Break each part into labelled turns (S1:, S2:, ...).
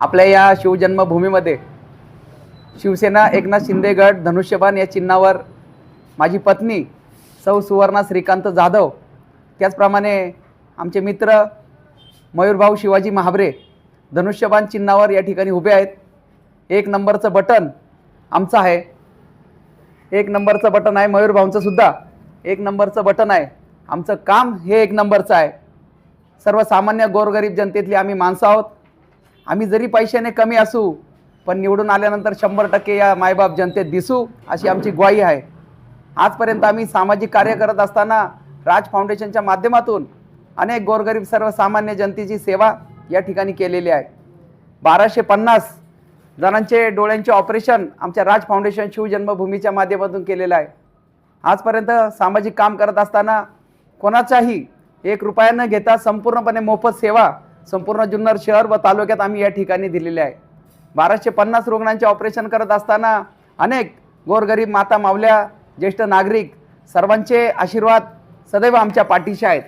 S1: आपल्या या शिवजन्मभूमीमध्ये शिवसेना एकनाथ शिंदे गट धनुष्यबाण या चिन्हावर माझी पत्नी सौ सुवर्णा श्रीकांत जाधव त्याचप्रमाणे आमचे मित्र मयूरभाऊ शिवाजी महाबरे धनुष्यबाण चिन्हावर या ठिकाणी उभे आहेत. एक नंबरचं बटन आमचं आहे. एक नंबरचं बटन आहे मयूरभाऊंचं सुद्धा. एक नंबरचं बटन आहे आमचं काम हे एक नंबरचं आहे. सर्वसामान्य गोरगरीब जनतेतली आम्ही माणसं आहोत. आम्ही जरी पैशाने कमी असू पण निवडून आल्यानंतर शंभर टक्के या मायबाप जनतेत दिसू अशी आमची ग्वाही आहे. आजपर्यंत आम्ही सामाजिक कार्य करत असताना राज फाउंडेशनच्या माध्यमातून अनेक गोरगरीब सर्वसामान्य जनतेची सेवा या ठिकाणी केलेली आहे. बाराशे पन्नास जणांचे डोळ्यांचे ऑपरेशन आमच्या राज फाउंडेशन शिवजन्मभूमीच्या माध्यमातून केलेलं आहे. आजपर्यंत सामाजिक काम करत असताना कोणाचाही एक रुपया न घेता संपूर्णपणे मोफत सेवा संपूर्ण जुन्नर शहर व तालुक्यात आम्ही या ठिकाणी दिलेले आहे. बाराशे पन्नास रुग्णांचे ऑपरेशन करत असताना अनेक गोरगरीब माता मावल्या ज्येष्ठ नागरिक सर्वांचे आशीर्वाद सदैव आमच्या पाठीशी आहेत.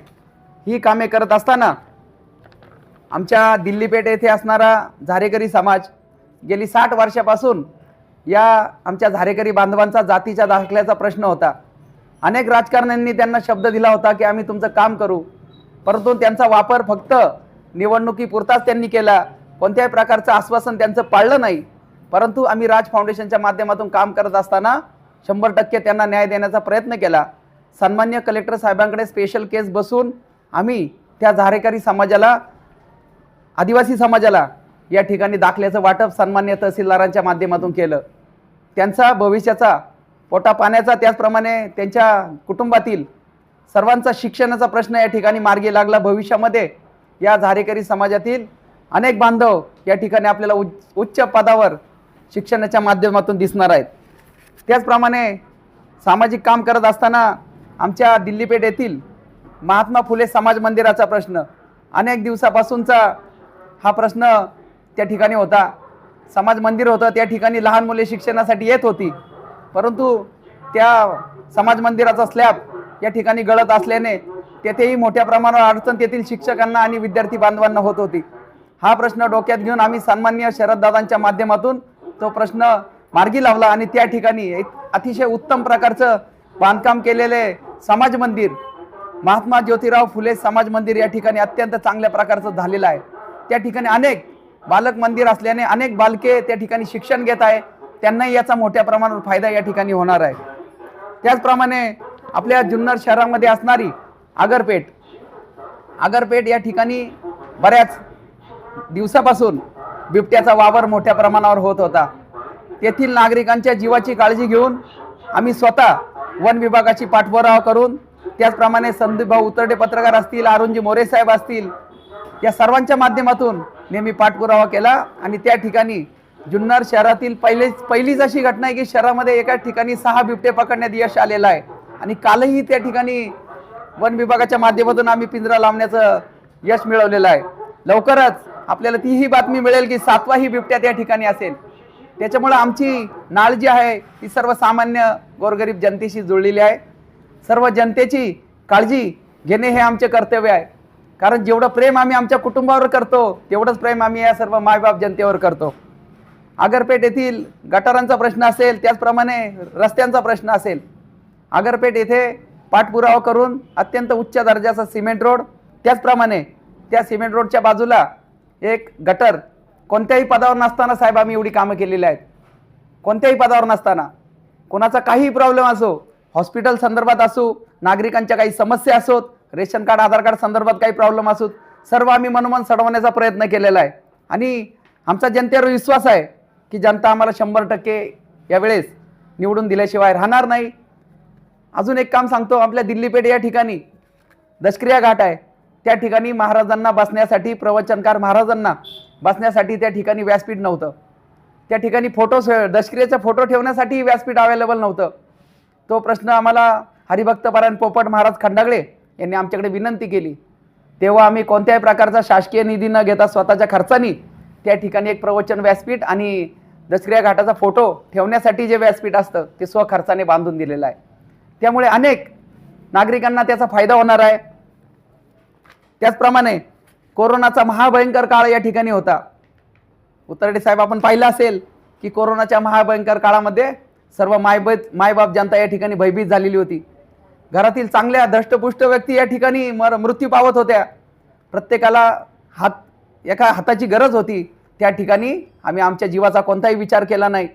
S1: ही कामे करत असताना आमच्या दिल्लीपेठ येथे असणारा झारेकरी समाज गेली साठ वर्षापासून या आमच्या झारेकरी बांधवांचा जातीच्या दाखल्याचा प्रश्न होता. अनेक राजकारण्यांनी त्यांना शब्द दिला होता की आम्ही तुमचं काम करू परंतु त्यांचा वापर फक्त निवडणुकीपुरताच त्यांनी केला. कोणत्याही प्रकारचं आश्वासन त्यांचं पाळलं नाही. परंतु आम्ही राज फाउंडेशनच्या माध्यमातून काम करत असताना शंभर टक्के त्यांना न्याय देण्याचा प्रयत्न केला. सन्मान्य कलेक्टर साहेबांकडे स्पेशल केस बसून आम्ही त्या झारेकरी समाजाला आदिवासी समाजाला या ठिकाणी दाखल्याचं वाटप सन्मान्य तहसीलदारांच्या माध्यमातून केलं. त्यांचा भविष्याचा पोटा पाण्याचा त्याचप्रमाणे त्यांच्या कुटुंबातील सर्वांचा शिक्षणाचा प्रश्न या ठिकाणी मार्गी लागला. भविष्यामध्ये या झारेकरी समाजातील अनेक बांधव या ठिकाणी आपल्याला उच्च उच्च पदावर शिक्षणाच्या माध्यमातून दिसणार आहेत. त्याचप्रमाणे सामाजिक काम करत असताना आमच्या दिल्लीपेठ येथील महात्मा फुले समाज मंदिराचा प्रश्न अनेक दिवसापासूनचा हा प्रश्न त्या ठिकाणी होता. समाज मंदिर होतं त्या ठिकाणी लहान मुले शिक्षणासाठी येत होती. परंतु त्या समाज मंदिराचा स्लॅब या ठिकाणी गळत असल्याने तेथेही मोठ्या प्रमाणावर अडचण तेथील शिक्षकांना आणि विद्यार्थी बांधवांना होत होती. हा प्रश्न डोक्यात घेऊन आम्ही सन्मान्य शरददादांच्या माध्यमातून तो प्रश्न मार्गी लावला आणि त्या ठिकाणी एक अतिशय उत्तम प्रकारचं बांधकाम केलेले समाज मंदिर महात्मा ज्योतिराव फुले समाज मंदिर या ठिकाणी अत्यंत चांगल्या प्रकारचं झालेलं आहे. त्या ठिकाणी अनेक बालक मंदिर असल्याने अनेक बालके त्या ठिकाणी शिक्षण घेत आहे. त्यांनाही याचा मोठ्या प्रमाणावर फायदा या ठिकाणी होणार आहे. त्याचप्रमाणे आपल्या जुन्नर शहरामध्ये असणारी आगरपेठ. आगरपेठ या ठिकाणी बऱ्याच दिवसापासून बिबट्याचा वावर मोठ्या प्रमाणावर होत होता. तेथील नागरिकांच्या जीवाची काळजी घेऊन आम्ही स्वतः वन विभागाची पाठपुरावा करून त्याचप्रमाणे संदीपभाऊ उतरडे पत्रकार असतील अरुणजी मोरे साहेब असतील या सर्वांच्या माध्यमातून नेहमी पाठपुरावा केला आणि त्या ठिकाणी जुन्नर शहरातील पहिलेच पहिलीच अशी घटना आहे की शहरामध्ये एका ठिकाणी सहा बिबटे पकडण्यात यश आलेलं आहे. आणि कालही त्या ठिकाणी वन विभागाच्या माध्यमातून आम्ही पिंजरा लावण्याचं यश मिळवलेलं आहे. लवकरच आपल्याला तीही बातमी मिळेल की सातवाही बिबट्या त्या ठिकाणी असेल. त्याच्यामुळं आमची नाळ जी आहे ती सर्वसामान्य गोरगरीब जनतेशी जुळलेली आहे. सर्व जनतेची काळजी घेणे हे आमचे कर्तव्य आहे. कारण जेवढं प्रेम आम्ही आमच्या कुटुंबावर करतो तेवढंच प्रेम आम्ही या सर्व मायबाप जनतेवर करतो. आगरपेठ येथील गटारांचा प्रश्न असेल त्याचप्रमाणे रस्त्यांचा प्रश्न असेल. आगरपेठ येथे पाठपुरावा करून अत्यंत उच्च दर्जाचा सिमेंट रोड त्याचप्रमाणे त्या सिमेंट रोडच्या बाजूला एक गटर कोणत्याही पदावर नसताना साहेब आम्ही एवढी कामं केलेली आहेत. कोणत्याही पदावर नसताना. कोणाचा काही प्रॉब्लेम असो हॉस्पिटल संदर्भात असो नागरिकांच्या काही समस्या असोत रेशन कार्ड आधार कार्ड संदर्भात काही प्रॉब्लेम असोत सर्व आम्ही मनोमन सोडवण्याचा प्रयत्न केलेला आहे. आणि आमचा जनतेवर विश्वास आहे की जनता आम्हाला शंभर टक्के यावेळेस निवडून दिल्याशिवाय राहणार नाही. अजून एक काम सांगतो आपल्या दिल्लीपेठ या ठिकाणी दशक्रिया घाट आहे. त्या ठिकाणी महाराजांना बसण्यासाठी प्रवचनकार महाराजांना बसण्यासाठी त्या ठिकाणी व्यासपीठ नव्हतं. त्या ठिकाणी फोटो दशक्रियेचा फोटो ठेवण्यासाठी व्यासपीठ अवेलेबल नव्हतं. तो प्रश्न आम्हाला हरिभक्तपरायण पोपट महाराज खंडागळे यांनी आमच्याकडे विनंती केली. तेव्हा आम्ही कोणत्याही प्रकारचा शासकीय निधी न घेता स्वतःच्या खर्चानी त्या ठिकाणी एक प्रवचन व्यासपीठ आणि दसक्रिया घाटाचा फोटो ठेवण्यासाठी जे व्यासपीठ असतं ते स्वखर्चाने बांधून दिलेलं आहे. त्यामुळे अनेक नागरिकांना त्याचा फायदा होणार आहे. त्याचप्रमाणे कोरोनाचा महाभयंकर काळ या ठिकाणी होता. उतरडे साहेब आपण पाहिलं असेल की कोरोनाच्या महाभयंकर काळामध्ये सर्व मायबाप मायबाप जनता या ठिकाणी भयभीत झालेली होती. घरातील चांगल्या दष्टपुष्ट व्यक्ती या ठिकाणी मर मृत्यू पावत होत्या. प्रत्येकाला हात एका हाताची गरज होती. त्या ठिकाणी आम्ही आमच्या जीवाचा कोणताही विचार केला नाही.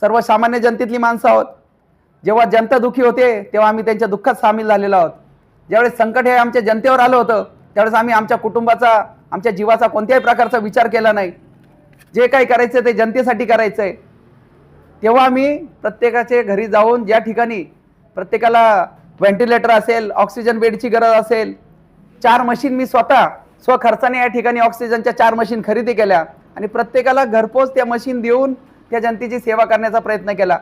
S1: सर्वसामान्य जनतेतली माणसं आहोत. जेव्हा जनता दुःखी होते तेव्हा आम्ही त्यांच्या दुःखात सामील झालेलो आहोत. ज्यावेळेस संकट हे आमच्या जनतेवर आलं होतं त्यावेळेस आम्ही आमच्या कुटुंबाचा आमच्या जीवाचा कोणत्याही प्रकारचा विचार केला नाही. जे काही करायचं ते जनतेसाठी करायचं आहे तेव्हा आम्ही प्रत्येकाचे घरी जाऊन ज्या ठिकाणी प्रत्येकाला व्हेंटिलेटर असेल ऑक्सिजन बेडची गरज असेल चार मशीन मी स्वतः स्वखर्चाने या ठिकाणी ऑक्सिजनच्या चार मशीन खरेदी केल्या आणि प्रत्येकाला घरपोच त्या मशीन देऊन त्या जनतेची सेवा करण्याचा प्रयत्न केला.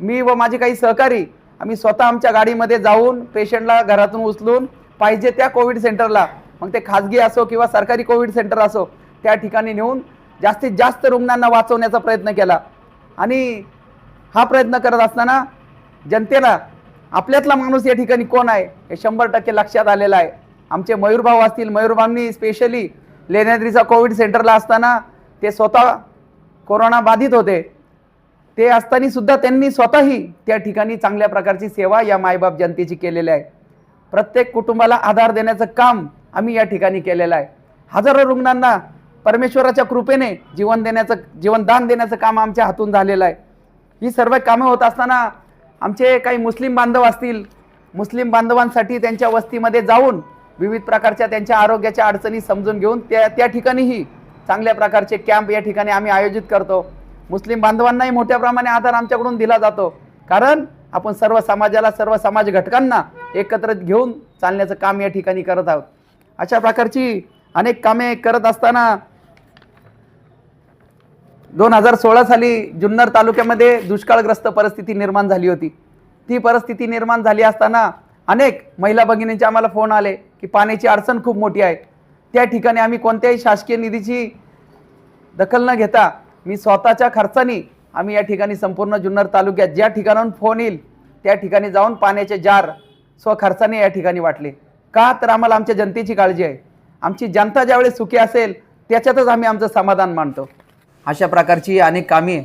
S1: मी व माझे काही सहकारी आम्ही स्वतः आमच्या गाडीमध्ये जाऊन पेशंटला घरातून उचलून पाहिजे त्या कोविड सेंटरला मग ते खाजगी असो किंवा सरकारी कोविड सेंटर असो त्या ठिकाणी नेऊन जास्तीत जास्त रुग्णांना वाचवण्याचा प्रयत्न केला. आणि हा प्रयत्न करत असताना जनतेला आपल्यातला माणूस या ठिकाणी कोण आहे हे शंभर टक्के लक्षात आलेलं आहे. आमचे मयूरभाऊ असतील मयूरभाऊंनी स्पेशली लेण्याद्रीचा कोविड सेंटरला असताना ते स्वतः कोरोना बाधित होते. ते असताना सुद्धा त्यांनी स्वतःही त्या ठिकाणी चांगल्या प्रकारची सेवा या मायबाप जनतेची केलेली आहे. प्रत्येक कुटुंबाला आधार देण्याचं काम आम्ही या ठिकाणी केलेलं आहे. हजारो रुग्णांना परमेश्वराच्या कृपेने जीवन देण्याचं जीवनदान देण्याचं काम आमच्या हातून झालेलं आहे. ही सर्व कामं होत असताना आमचे काही मुस्लिम बांधव असतील मुस्लिम बांधवांसाठी त्यांच्या वस्तीमध्ये जाऊन विविध प्रकारच्या त्यांच्या आरोग्याच्या अडचणी समजून घेऊन त्या त्या ठिकाणीही चांगल्या प्रकारचे कॅम्प या ठिकाणी आम्ही आयोजित करतो. मुस्लिम बांधवांनाही मोठ्या प्रमाणे आधार आमच्याकडून दिला जातो. कारण आपण सर्व समाजाला सर्व समाज घटकांना एकत्र घेऊन चालण्याचं काम या ठिकाणी करत आहोत. अशा प्रकारची अनेक कामे करत असताना दोन हजार सोळा साली जुन्नर तालुक्यामध्ये दुष्काळग्रस्त परिस्थिती निर्माण झाली होती. ती परिस्थिती निर्माण झाली असताना अनेक महिला भगिनींचे आम्हाला फोन आले की पाण्याची अडचण खूप मोठी आहे. त्या ठिकाणी आम्ही कोणत्याही शासकीय निधीची दखल न घेता मी स्वतःच्या खर्चाने आम्ही या ठिकाणी संपूर्ण जुन्नर तालुक्यात ज्या ठिकाणाहून फोन येईल त्या ठिकाणी जाऊन पाण्याचे जार स्वखर्चाने या ठिकाणी वाटले. का तर आम्हाला आमच्या जनतेची काळजी आहे. आमची जनता ज्यावेळेस सुखी असेल त्याच्यातच आम्ही आमचं समाधान मानतो. अशा प्रकारची अनेक कामे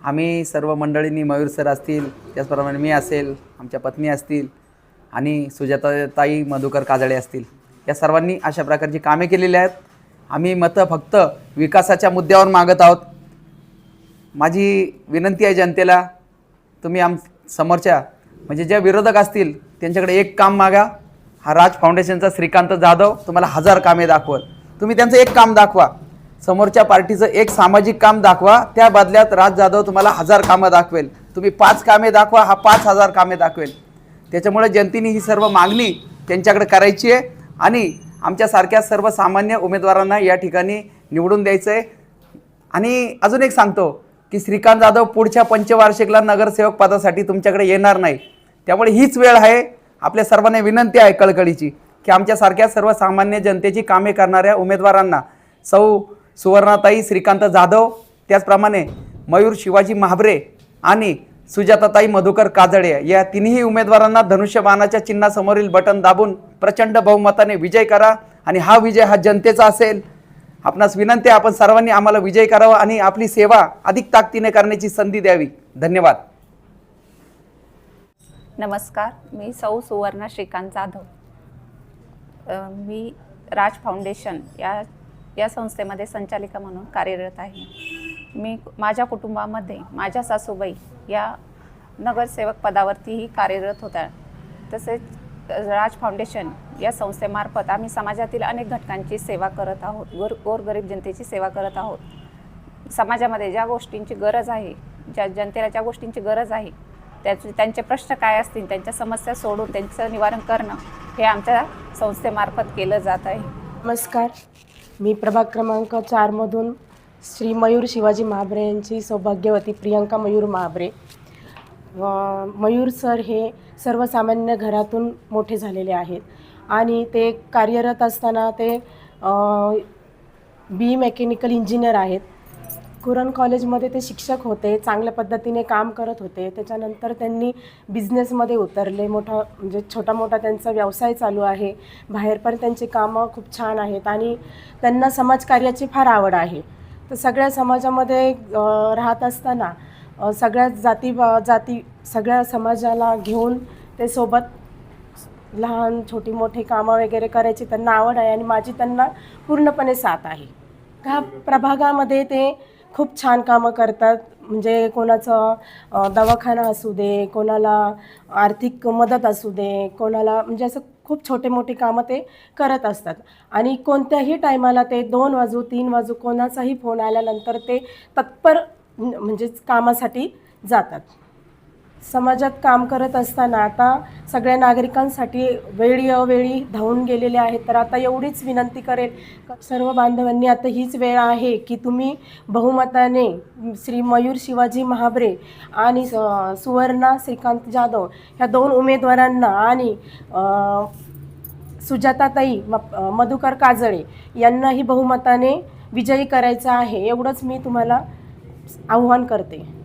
S1: आम्ही सर्व मंडळींनी मयूर सर असतील त्याचप्रमाणे मी असेल आमच्या पत्नी असतील आणि सुजाताताई मधुकर काजळे असतील या सर्वांनी अशा प्रकारची कामे केलेली आहेत. आम्ही मतं फक्त विकासाच्या मुद्द्यावर मागत आहोत. माझी विनंती आहे जनतेला तुम्ही आम समोरच्या म्हणजे ज्या विरोधक असतील त्यांच्याकडे एक काम मागा. हा राज फाउंडेशनचा श्रीकांत जाधव तुम्हाला हजार कामे दाखवल. तुम्ही त्यांचं एक काम दाखवा. समोरच्या पार्टीचं एक सामाजिक काम दाखवा. त्या बदल्यात राज जाधव तुम्हाला हजार कामं दाखवेल. तुम्ही पाच कामे दाखवा हा पाच हजार कामे दाखवेल. त्याच्यामुळे जनतेने ही सर्व मागणी त्यांच्याकडे करायची आहे आणि आमच्यासारख्या सर्वसामान्य उमेदवारांना या ठिकाणी निवडून द्यायचं आहे आणि अजून एक सांगतो की श्रीकांत जाधव पुढच्या पंचवार्षिकला नगरसेवक पदासाठी तुमच्याकडे येणार नाही. त्यामुळे हीच वेळ आहे. आपल्या सर्वांना विनंती आहे कळकळीची की आमच्यासारख्या सर्वसामान्य जनतेची कामे करणाऱ्या उमेदवारांना सौ सुवर्णाताई श्रीकांत जाधव त्याचप्रमाणे मयूर शिवाजी महाबरे आणि सुजाताताई मधुकर काजळे या तिन्ही उमेदवारांना धनुष्यबाणाच्या चिन्हासमोरील बटन दाबून प्रचंड बहुमताने विजय करा आणि हा विजय हा जनतेचा असेल. आपणास विनंती आहे आपण सर्वांनी आम्हाला विजय करावा आणि आपली सेवा अधिक ताकदीने करण्याची संधी द्यावी. धन्यवाद.
S2: नमस्कार मी सौ सुवर्णा श्रीकांत जाधव. मी राज फाउंडेशन या या संस्थेमध्ये संचालिका म्हणून कार्यरत आहे. मी माझ्या कुटुंबामध्ये माझ्या सासूबाई या नगरसेवक पदावरतीही कार्यरत होत्या. तसेच राज फाउंडेशन या संस्थेमार्फत आम्ही समाजातील अनेक घटकांची सेवा करत आहोत. गोर गोरगरीब जनतेची सेवा करत आहोत. समाजामध्ये ज्या गोष्टींची गरज आहे ज्या जनतेला ज्या गोष्टींची गरज आहे त्याचे त्यांचे प्रश्न काय असतील त्यांच्या समस्या सोडून त्यांचं निवारण करणं हे आमच्या संस्थेमार्फत केलं जात आहे.
S3: नमस्कार. मी प्रभाग क्रमांक चारमधून श्री मयूर शिवाजी महाबरे यांची सौभाग्यवती प्रियंका मयूर महाबरे. मयूर सर हे सर्वसामान्य घरातून मोठे झालेले आहेत. आणि ते कार्यरत असताना ते बी मेकॅनिकल इंजिनियर आहेत. कुरण कॉलेजमध्ये ते शिक्षक होते चांगल्या पद्धतीने काम करत होते. त्याच्यानंतर त्यांनी बिझनेसमध्ये उतरले. मोठा म्हणजे छोटा मोठा त्यांचा व्यवसाय चालू आहे. बाहेर पण त्यांची कामं खूप छान आहेत आणि त्यांना समाजकार्याची फार आवड आहे. तर सगळ्या समाजामध्ये राहत असताना सगळ्या जाती जाती सगळ्या समाजाला घेऊन ते सोबत लहान छोटी मोठी कामं वगैरे करायची त्यांना आवड आहे आणि माझी त्यांना पूर्णपणे साथ आहे. ह्या प्रभागामध्ये ते खूप छान कामं करतात. म्हणजे कोणाचं दवाखाना असू दे कोणाला आर्थिक मदत असू दे कोणाला म्हणजे असं खूप छोटे मोठे कामं ते करत असतात. आणि कोणत्याही टायमाला ते दोन वाजू तीन वाजू कोणाचाही फोन आल्यानंतर ते तत्पर म्हणजेच कामासाठी जातात. समाजात काम करत असताना आता सगळ्या नागरिकांसाठी वेळी अवेळी धावून गेलेले आहेत. तर आता एवढीच विनंती करेल सर्व बांधवांनी आता हीच वेळ आहे की तुम्ही बहुमताने श्री मयूर शिवाजी महाबरे आणि स- सुवर्णा श्रीकांत जाधव ह्या दोन उमेदवारांना आणि सुजाताताई म- मधुकर काजळे यांनाही बहुमताने विजयी करायचं आहे. एवढंच मी तुम्हाला आव्हान करते.